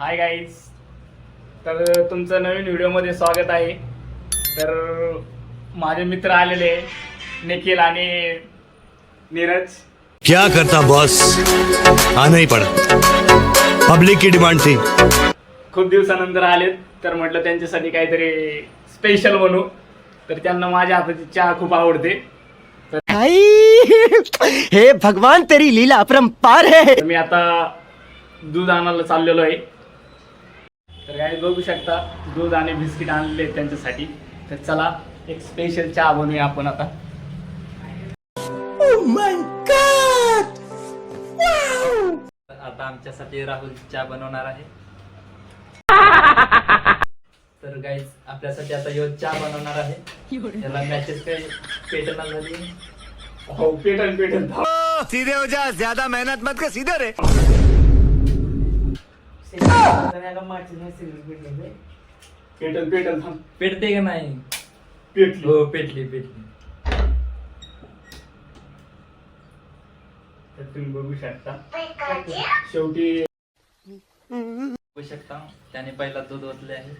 Hi guys तर तुमचं नवीन व्हिडिओमध्ये स्वागत आहे. तर माझे मित्र आलेले निखिल आणि नीरज. क्या करता बॉस आना ही पड़ा। पब्लिक की डिमांड थी। खूप दिवसानंतर आलेत तर म्हटलं त्यांच्यासाठी काहीतरी स्पेशल बनवू. तर त्यांना माझ्या हाताची चहा खूप आवडते. हे भगवान तेरी लीला अपरंपार है। तर मी आता दूध आणायला चाललेलो आहे. तर काय बघू शकता दूध आणि बिस्किट आणलेले आहेत त्यांच्यासाठी. तर चला एक स्पेशल चहा बनवूया आपण आता. आता आमच्यासाठी राहुल चहा बनवणार आहे. तर गाईज आपल्यासाठी आता यो चहा बनवणार आहे. त्याला मॅचेस काही पेटना झाली हो पेटन पेटन सीधे हो जा ज्यादा मेहनत मत कर सीधे रे. पेटन थांब. पेटते का नाही? पेटली. हो पेटली पेटली. तर तुम्ही बघू शकता. शेवटी बघू शकता त्याने पहिला दूध ओतले आहे.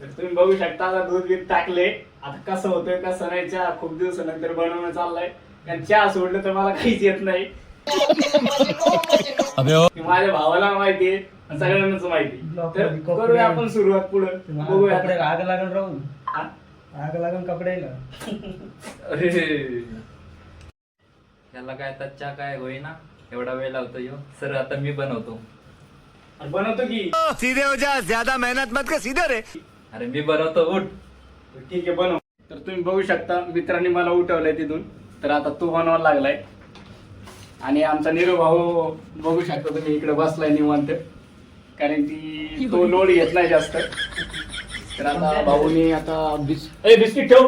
तर तुम्ही बघू शकता आता दूध बीत टाकले. आता कसं होतंय कसं नाही चहा खूप दिवसानंतर बनवणं चाललंय. कारण चहा सोडलं तर मला काहीच येत नाही. हे माझ्या भावाला माहितीये सगळ्यांनाच माहिती तर करूया आपण सुरुवात पुढे. बघूया. कपडे आग लागल राहून. हा? आग लागल कपड्याला. अरे. याला काय आता चहा काय होईना? एवढा वेळ लावतो यो. सर आता मी बनवतो. आणि बनवतो की? सीधे हो जा ज्यादा मेहनत मत कर सीधे रे. अरे मी बनवतो उठ. ठीक आहे बनव. तर तुम्ही बघू शकता मित्रांनी मला उठवलंय तिथून. तर आता तू बनवायला लागलाय. आणि आमचा निरो भाऊ बघू शकता तुम्ही इकडे बसलाय निवांत. कारण की तो लोड घेत नाही जास्त. तर आता भाऊनी आता बिस ए बिस्किट ठेव.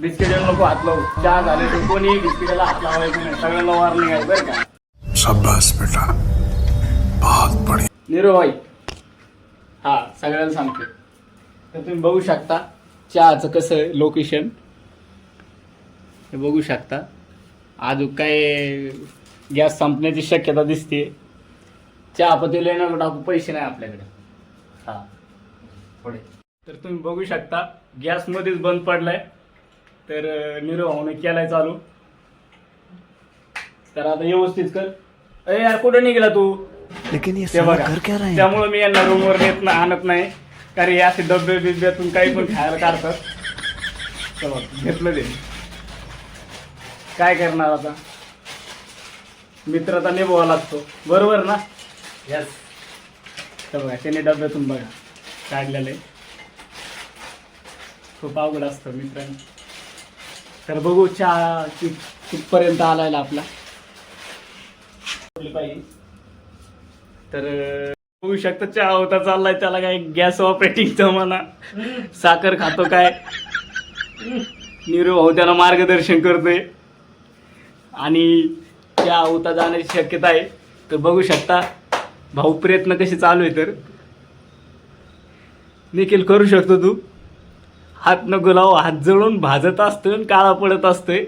बिस्किट नको हात लावू. चहा झाले तर कोणी बिस्किटाला हात लावायचं नाही. सगळ्यांना वॉर्निंग आहे बरं का? शाबाश बेटा. बहुत बढ़िया. निरो भाई हा सगळ्यांना सांगतो तर तुम्ही बघू शकता चहाचं कसं लोकेशन हे बघू शकता. अजून काय गॅस संपण्याची शक्यता दिसते. चहा पती लेणार टाकू पैसे नाही आपल्याकडे. हा. पुढे. तर तुम्ही बघू शकता गॅस मध्येच बंद पडलाय. तर निरो भाऊने केलाय चालू. तर आता व्यवस्थित कर. अरे यार कुठे निघाला तू? लेकिन ये ते बघा. कर क्या रहे त्यामुळे मी यांना रूमवर नेत ना आणत नाही. कारण असे डबे बिब्यातून काही पण खायला काढतात. घेतलं ते. काय करणार आता? मित्रता निभावा लागतो. बरोबर ना? यस तर बघा त्याने डब्यातून बघा काढलेलं आहे. खूप अवघड असतं मित्रांनी. तर बघू चहा कि- कुठपर्यंत आलाय आपला. पाहिजे तर बघू शकता चहा होता चाललाय त्याला काय गॅस ऑपरेटिंगचं म्हणा. साखर खातो काय. निरू भाऊ त्याला मार्गदर्शन करतोय. आणि चहा होता जाण्याची शक्यता आहे. तर बघू शकता भाऊ प्रयत्न कसे चालू आहे तर. निखिल करू शकतो तू. हात नको लाव हात जळून भाजत असतोय आणि काळा पडत असतोय.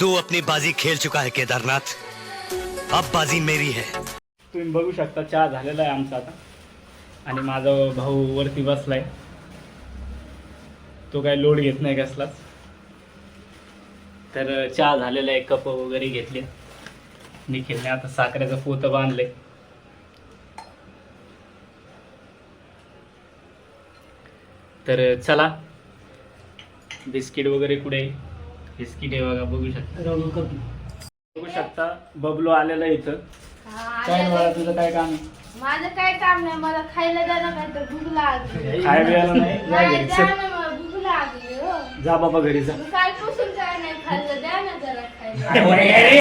तू अपनी बाजी खेल चुका है केदारनाथ. अब बाजी मेरी है. तुम्ही बघू शकता चहा झालेला आहे आमचा आता. आणि माझा भाऊ वरती बसलाय. तो काय लोड घेत नाही कसलाच तर चहा झालेला आहे कप वगैरे घेतले. निखिलने आता साखरेचं पोतं बांधले तर चला बिस्किट वगैरे कुठे? बिस्किट आहे बघा बघू शकता. बघू शकता बबलो आलेला आहे इथं. काय मला तुझं काय काम आहे? माझं काय काम नाही मला खायला द्या ना काय तर भूक लागली. वेळाला नाही. जा बाबा घरी जा. मी कालपासून काय नाही खाल्लं द्या ना जरा खायला.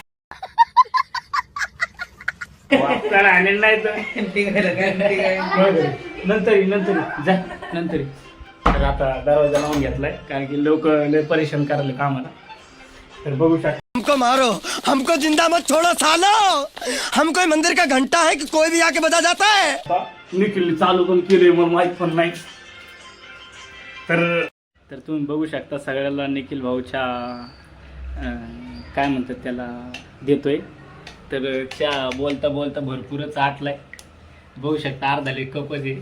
वापरायला आणेल नाही तर घरी. नंतर ये, नंतर ये. जा नंतर. ये. तर आता दरवाजा लावून घेतलाय कारण की लोक लय परेशान करायला कामाला तर बघू शकता. हमको मारो हमको जिंदा मत छोड़ो सालो! हम कोई मंदिर का घंटा है कि कोई भी आके बजा जाता है? निखिल चालू पण केले मग माहीत पण नाही. तर तर तुम्ही बघू शकता सगळ्याला निखिल भाऊच्या काय म्हणतात त्याला देतोय. तर चहा बोलता बोलता भरपूरच आटलाय. बघू शकता अर्धा लिट कपच आहे.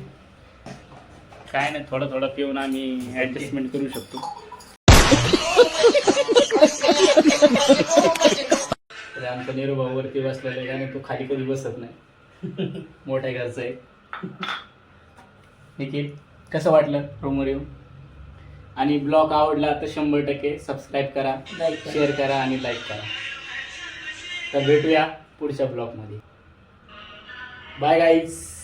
काय नाही थोडं थोडं पिऊन आम्ही ॲडजस्टमेंट करू शकतो. तर आमचा निरू भाऊ वरती बसलेला आहे आणि तो खाली कधी बसत नाही. मोठ्या घरचं आहे. निखिल कसं वाटलं रूमवर येऊन? आणि ब्लॉग आवडला तर शंभर टक्के सबस्क्राईब करा शेअर करा. आणि लाईक करा. तर भेटूया पुढच्या ब्लॉगमध्ये. Bye guys